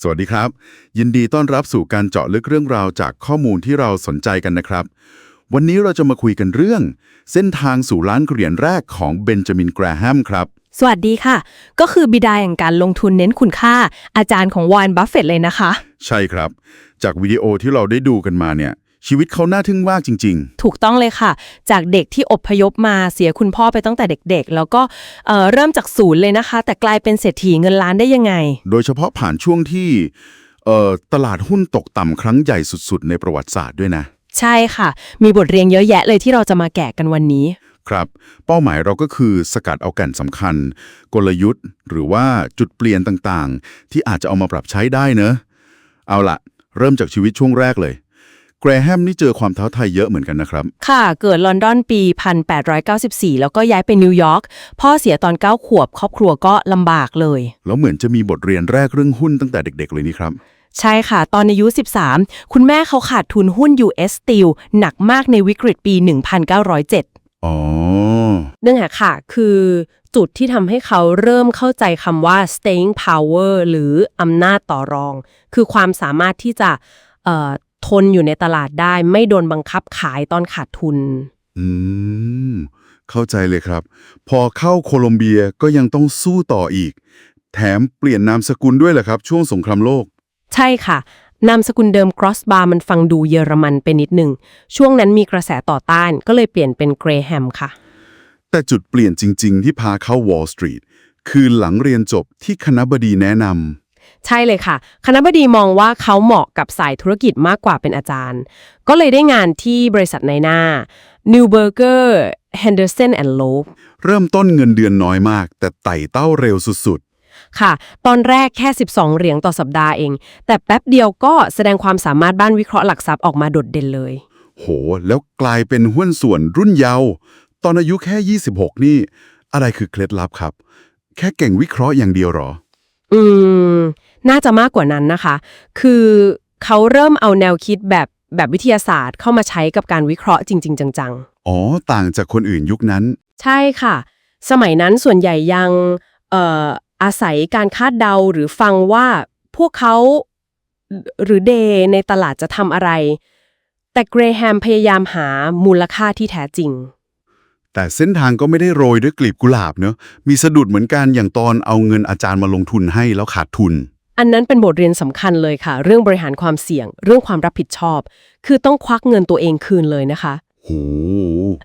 สวัสดีครับ ยินดีต้อนรับสู่การเจาะลึกเรื่องราวจากข้อมูลที่เราสนใจกันนะครับ วันนี้เราจะมาคุยกันเรื่อง เส้นทางสู่ล้านเหรียญแรกของเบนจามินแกรแฮมครับ สวัสดีค่ะ ก็คือบิดาแห่งการลงทุนเน้นคุณค่า อาจารย์ของวอร์นบัฟเฟตเลยนะคะ ใช่ครับ จากวิดีโอที่เราได้ดูกันมาเนี่ย ชีวิตเขาน่าทึ่งมากจริง ถูกต้องเลยค่ะ จากเด็กที่อพยพมาเสียคุณพ่อไปตั้งแต่เด็กๆ แล้วก็เอ่อเริ่มจากศูนย์เลยนะคะ แต่กลายเป็นเศรษฐีเงินล้านได้ยังไง ๆ โดยเฉพาะผ่านช่วงที่เอ่อตลาดหุ้นตกต่ำครั้งใหญ่สุดๆ ในประวัติศาสตร์ด้วยนะ ใช่ค่ะ มีบทเรียนเยอะแยะเลยที่เราจะมาแกะกันวันนี้ ครับ เป้าหมายเราก็คือสกัดเอาแก่นสำคัญ กลยุทธ์ หรือว่าจุดเปลี่ยนต่างๆ ที่อาจจะเอามาปรับใช้ได้เนอะเอาละเริ่มจากชีวิตช่วงแรกเลย แกรแฮมนี่เจอความท้าทายเยอะเหมือนกันนะครับ ค่ะ เกิดลอนดอนปี 1894 แล้วก็ย้ายไปนิวยอร์ก พ่อเสียตอน 9 ขวบ ครอบครัวก็ลำบากเลย แล้วเหมือนจะมีบทเรียนแรกเรื่องหุ้นตั้งแต่เด็ก ๆ เลยนี่ครับ ใช่ค่ะ ตอนอายุ 13 คุณแม่เขาขาดทุนหุ้น US Steel หนักมากในวิกฤตปี 1907 อ๋อเนื่องจากค่ะ คือจุดที่ทำให้เขาเริ่มเข้าใจคำว่า staying power หรืออำนาจต่อรอง คือความสามารถที่จะเอ่อ ทนอยู่ในตลาดได้ ไม่โดนบังคับขายตอนขาดทุน อืม เข้าใจเลยครับ พอเข้าโคลอมเบียก็ยังต้องสู้ต่ออีก แถมเปลี่ยนนามสกุลด้วยเหรอครับ ช่วงสงครามโลก ใช่ค่ะ นามสกุลเดิม cross bar มันฟังดูเยอรมันไปนิดหนึ่ง ช่วงนั้นมีกระแสต่อต้านก็เลยเปลี่ยนเป็นเกรแฮมค่ะ แต่จุดเปลี่ยนจริง ๆ ที่พาเข้าวอลล์สตรีทคือหลังเรียนจบที่คณะบดีแนะน ใช่เลยค่ะ คณะบดีมองว่าเขาเหมาะกับสายธุรกิจมากกว่าเป็นอาจารย์ ก็เลยได้งานที่บริษัทในหน้า Newberger Henderson and Loeb ำเริ่มต้นเงินเดือนน้อยมาก แต่ไต่เต้าเร็วสุดค่ะ ตอนแรกแค่ 12 เหรียญต่อสัปดาห์เอง แต่แป๊บเดียวก็แสดงความสามารถบ้านวิเคราะห์หลักทรัพย์ออกมาโดดเด่นเลยๆโห แล้วกลายเป็นหุ้นส่วนรุ่นเยาว์ตอนอายุแค่ 26 นี่ อะไรคือเคล็ดลับครับ แค่เก่งวิเคราะห์อย่างเดียวเหรอ อืม น่าจะมากกว่านั้นนะคะ คือเขาเริ่มเอาแนวคิดแบบแบบวิทยาศาสตร์เข้ามาใช้กับการวิเคราะห์จริง ๆ จัง ๆ อ๋อ ต่างจากคนอื่นยุคนั้น ใช่ค่ะ สมัยนั้นส่วนใหญ่ยังเอ่ออาศัยการคาดเดาหรือฟังว่าพวกเขาหรือเดย์ในตลาดจะทำอะไร แต่เกรแฮมพยายามหามูลค่าที่แท้จริง แต่เส้นทางก็ไม่ได้โรยด้วยกลีบกุหลาบเนอะมีสะดุดเหมือนกันอย่างตอนเอาเงินอาจารย์มาลงทุนให้แล้วขาดทุน อันนั้นเป็นบทเรียนสำคัญเลยค่ะ เรื่องบริหารความเสี่ยง เรื่องความรับผิดชอบ คือต้องควักเงินตัวเองคืนเลยนะคะโห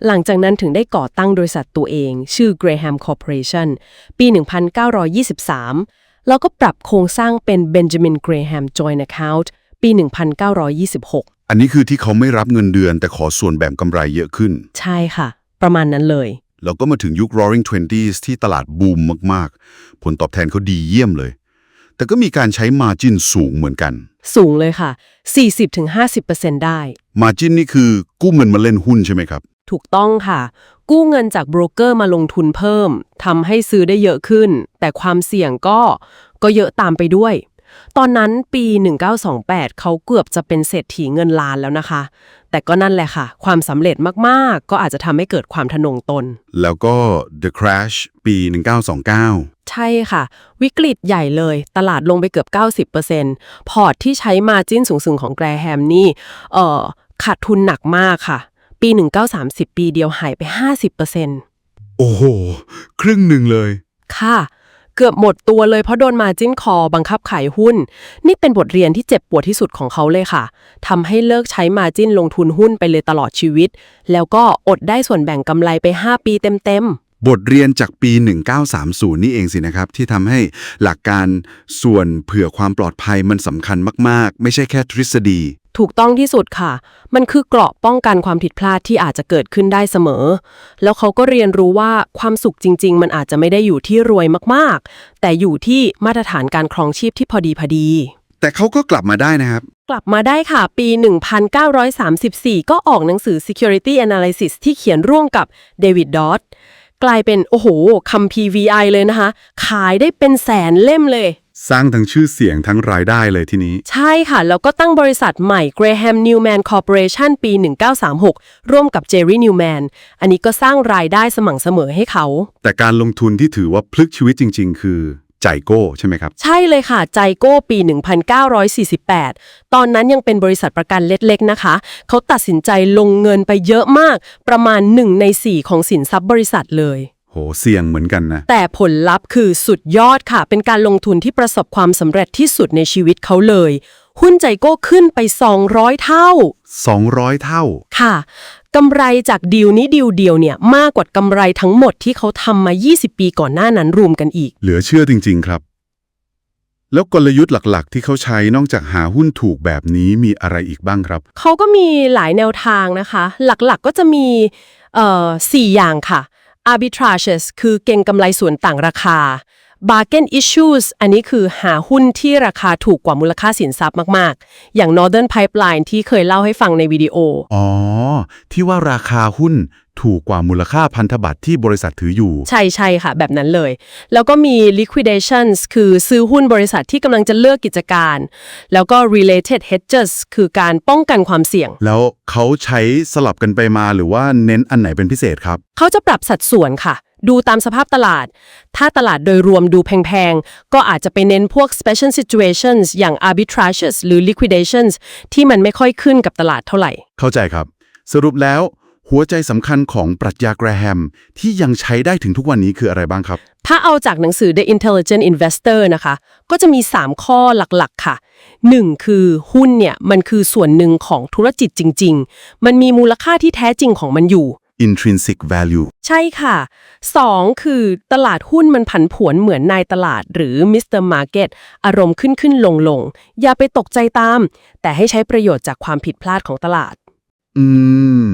หลังจากนั้นถึงได้ก่อตั้งบริษัทตัวเอง ชื่อ Graham Corporation ปี 1923 แล้วก็ปรับโครงสร้างเป็น Benjamin Graham Joint Account ปี 1926 อันนี้คือที่เขาไม่รับเงินเดือนแต่ขอส่วนแบ่งกำไรเยอะขึ้น ใช่ค่ะ ประมาณนั้นเลยแล้วก็มาถึงยุค Roaring Twenties ที่ตลาดบูมมากๆ ผลตอบแทนเขาดีเยี่ยมเลย แต่ก็มีการใช้ Margin สูงเหมือนกัน สูงเลยค่ะ 40-50%ได้ Margin นี่คือกู้เงินมาเล่นหุ้นใช่ไหมครับ ถูกต้องค่ะ กู้เงินจากโบรกเกอร์มาลงทุนเพิ่มทำให้ซื้อได้เยอะขึ้น แต่ความเสี่ยงก็ก็เยอะตามไปด้วย ตอนนั้นปี 1928 เขาเกือบจะเป็นเศรษฐีเงินล้านแล้วนะคะ แต่ก็นั่นแหละค่ะ ความสำเร็จมากๆ ก็อาจจะทำให้เกิดความทะนงตน แล้วก็ The Crash ปี 1929 ใช่ค่ะ วิกฤตใหญ่เลย ตลาดลงไปเกือบ 90%พอร์ตที่ใช้มาจิ้นสูงๆ ของแกรแฮมนี่เอ่อขาดทุนหนักมากค่ะ ปี 1930 ปีเดียวหายไป 50%โอ้โห ครึ่งหนึ่งเลย ค่ะ เกือบหมดตัวเลยเพราะโดนมาจิ้นคอบังคับขายหุ้น นี่เป็นบทเรียนที่เจ็บปวดที่สุดของเขาเลยค่ะทำให้เลิกใช้มาจิ้นลงทุนหุ้นไปเลยตลอดชีวิต แล้วก็อดได้ส่วนแบ่งกำไรไป 5 ปีเต็มๆ บทเรียนจากปี 1930 นี่เองสินะครับ ที่ทำให้หลักการส่วนเผื่อความปลอดภัยมันสำคัญมาก ๆ ไม่ใช่แค่ทฤษฎี ถูกต้องที่สุดค่ะ มันคือเกราะป้องกันความผิดพลาดที่อาจจะเกิดขึ้นได้เสมอ แล้วเขาก็เรียนรู้ว่าความสุขจริง ๆ มันอาจจะไม่ได้อยู่ที่รวยมากๆ แต่อยู่ที่มาตรฐานการครองชีพที่พอดีพอดี แต่เขาก็กลับมาได้นะครับ กลับมาได้ค่ะปี 1934 ก็ออกหนังสือ Security Analysis ที่เขียนร่วมกับเดวิดดอ t กลายเป็นโอ้โหคัมภีร์ VI เลยนะคะ ขายได้เป็นแสนเล่มเลย สร้างทั้งชื่อเสียงทั้งรายได้เลยทีนี้ ใช่ค่ะ แล้วก็ตั้งบริษัทใหม่ Graham Newman Corporation ปี 1936 ร่วมกับ Jerry Newman อันนี้ก็สร้างรายได้สม่ำเสมอให้เขา แต่การลงทุนที่ถือว่าพลิกชีวิตจริง ๆ คือใจโก้ใช่ไหมครับ ใช่เลยค่ะ ใจโก้ปี 1948 ตอนนั้นยังเป็นบริษัทประกันเล็กๆนะคะ เขาตัดสินใจลงเงินไปเยอะมาก ประมาณ 1 ใน 4 ของสินทรัพย์บริษัทเลย โห เสี่ยงเหมือนกันนะ แต่ผลลัพธ์คือสุดยอดค่ะ เป็นการลงทุนที่ประสบความสำเร็จที่สุดในชีวิตเขาเลย หุ้นใจโก้ขึ้นไป 200 เท่า 200 เท่าค่ะ กำไรจากดีลนี้ดีลเดียวเนี่ยมากกว่ากำไรทั้งหมดที่เขาทำมา 20 ปีก่อนหน้านั้นรวมกันอีก เหลือเชื่อจริง ๆ ครับ แล้วกลยุทธ์หลักๆ ที่เขาใช้นอกจากหาหุ้นถูกแบบนี้มีอะไรอีกบ้างครับ เขาก็มีหลายแนวทางนะคะ หลักๆก็จะมีเอ่อสี่อย่างค่ะ arbitrages คือเก็งกำไรส่วนต่างราคา bargain issues อันนี้คือหาหุ้นที่ราคาถูกกว่ามูลค่าสินทรัพย์มาก ๆ อย่าง Northern Pipeline ที่เคยเล่าให้ฟังในวิดีโอ อ๋อ ที่ว่าราคาหุ้นถูกกว่ามูลค่าพันธบัตรที่บริษัทถืออยู่ ใช่ใช่ค่ะ แบบนั้นเลย แล้วก็มี liquidations คือซื้อหุ้นบริษัทที่กำลังจะเลิกกิจการ แล้วก็ related hedges คือการป้องกันความเสี่ยง แล้วเขาใช้สลับกันไปมาหรือว่าเน้นอันไหนเป็นพิเศษครับ เขาจะปรับสัดส่วนค่ะ ดูตามสภาพตลาด ถ้าตลาดโดยรวมดูแพงๆ ก็อาจจะไปเน้นพวก special situations อย่าง arbitrages หรือ liquidations ที่มันไม่ค่อยขึ้นกับตลาดเท่าไหร่ เข้าใจครับ สรุปแล้ว หัวใจสำคัญของปรัชญาแกรแฮม ที่ยังใช้ได้ถึงทุกวันนี้คืออะไรบ้างครับ ถ้าเอาจากหนังสือ The Intelligent Investor นะคะ ก็จะมี 3 ข้อหลักๆ ค่ะ 1. คือหุ้นเนี่ยมันคือส่วนหนึ่งของธุรกิจจริง ๆ มันมีมูลค่าที่แท้จริงของมันอยู่ intrinsic value ใช่ค่ะ 2. คือตลาดหุ้นมันผันผวนเหมือนนายตลาดหรือ Mr. Market อารมณ์ขึ้นขึ้นลงลงอย่าไปตกใจตาม แต่ให้ใช้ประโยชน์จากความผิดพลาดของตลาด อืม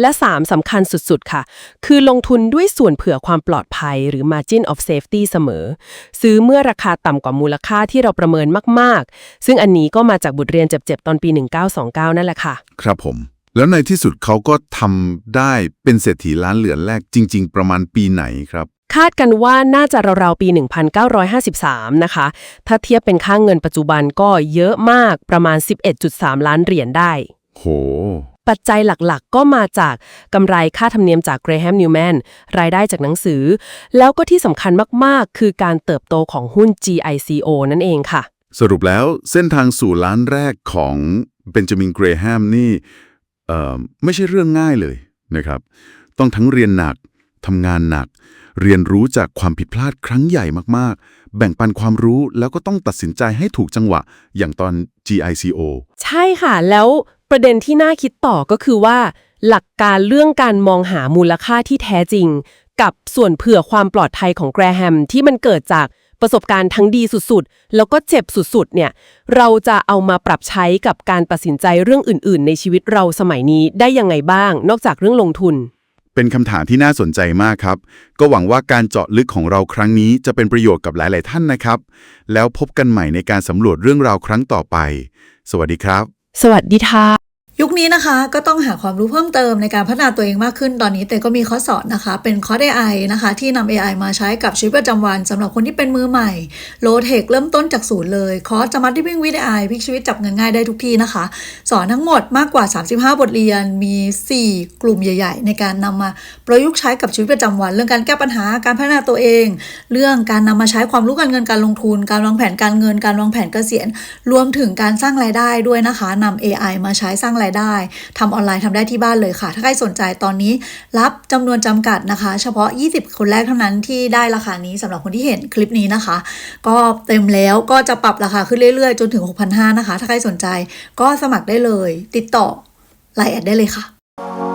และ 3สำคัญสุดๆ ค่ะ คือลงทุนด้วยส่วนเผื่อความปลอดภัยหรือ margin of safety เสมอ ซื้อเมื่อราคาต่ำกว่ามูลค่าที่เราประเมินมากๆ ซึ่งอันนี้ก็มาจากบทเรียนเจ็บๆ ตอนปี 1929 นั่นแหละค่ะ ครับผม แล้วในที่สุดเขาก็ทำได้เป็นเศรษฐีล้านเหรียญแรกจริง ๆ ประมาณปีไหนครับ คาดกันว่าน่าจะราวๆปี 1953 นะคะ ถ้าเทียบเป็นค่าเงินปัจจุบันก็เยอะมากประมาณ 11.3 ล้านเหรียญได้ โห ปัจจัยหลักๆ ก็มาจากกำไรค่าธรรมเนียมจาก Graham Newman รายได้จากหนังสือ แล้วก็ที่สำคัญมากๆ คือการเติบโตของหุ้น GICO นั่นเองค่ะ สรุปแล้วเส้นทางสู่ล้านแรกของเบนจามินเกรแฮมนี่เอ่อ ไม่ใช่เรื่องง่ายเลยนะครับ ต้องทั้งเรียนหนักทำงานหนัก เรียนรู้จากความผิดพลาดครั้งใหญ่มากๆ แบ่งปันความรู้แล้วก็ต้องตัดสินใจให้ถูกจังหวะ อย่างตอน GICO ใช่ค่ะ แล้วประเด็นที่น่าคิดต่อก็คือว่า หลักการเรื่องการมองหามูลค่าที่แท้จริง กับส่วนเผื่อความปลอดภัยของแกรแฮมที่มันเกิดจาก ประสบการณ์ทั้งดีสุดๆ แล้วก็เจ็บสุดๆ เนี่ย เราจะเอามาปรับใช้กับการตัดสินใจเรื่องอื่น ๆ ในชีวิตเราสมัยนี้ได้ยังไงบ้าง นอกจากเรื่องลงทุน เป็นคำถามที่น่าสนใจมากครับ ก็หวังว่าการเจาะลึกของเราครั้งนี้จะเป็นประโยชน์กับหลาย ๆ ท่านนะครับ แล้วพบกันใหม่ในการสำรวจเรื่องราวครั้งต่อไป สวัสดีครับ สวัสดีค่ะยุ คนี้นะคะ ก็ต้องหาความรู้เพิ่มเติมในการพัฒนาตัวเองมากขึ้นตอนนี้แต่ก็มีคอร์สสอนนะคะ เป็นคอร์ส AI นะคะ ที่นำ AI มาใช้กับชีวิตประจำวันสำหรับคนที่เป็นมือใหม่โลเทคเริ่มต้นจากศูนย์เลยคอร์สจะมัดที่วิ่งวิดีไอพลิกชีวิตจับเงินง่ายได้ทุกที่นะคะ สอนทั้งหมดมากกว่า 35 บทเรียนมี 4 กลุ่มใหญ่ ๆ ในการนำมาประยุกต์ใช้กับชีวิตประจำวัน เรื่องการแก้ปัญหาการพัฒนาตัวเอง เรื่องการนำมาใช้ความรู้การเงินการลงทุน การวางแผนการเงิน การวางแผนเกษียณ รวมถึงการสร้างรายได้ด้วยนะคะนำ AI มาใช้สร้างรายได้ได้ทำออนไลน์ทำได้ที่บ้านเลยค่ะ ถ้าใครสนใจตอนนี้รับจำนวนจำกัดนะคะ เฉพาะ 20 คนแรกเท่านั้นที่ได้ราคานี้สำหรับคนที่เห็นคลิปนี้นะคะ ก็เต็มแล้วก็จะปรับราคาขึ้นเรื่อยๆ จนถึง 6,500นะคะ ถ้าใครสนใจก็สมัครได้เลย ติดต่อไลน์แอดได้เลยค่ะ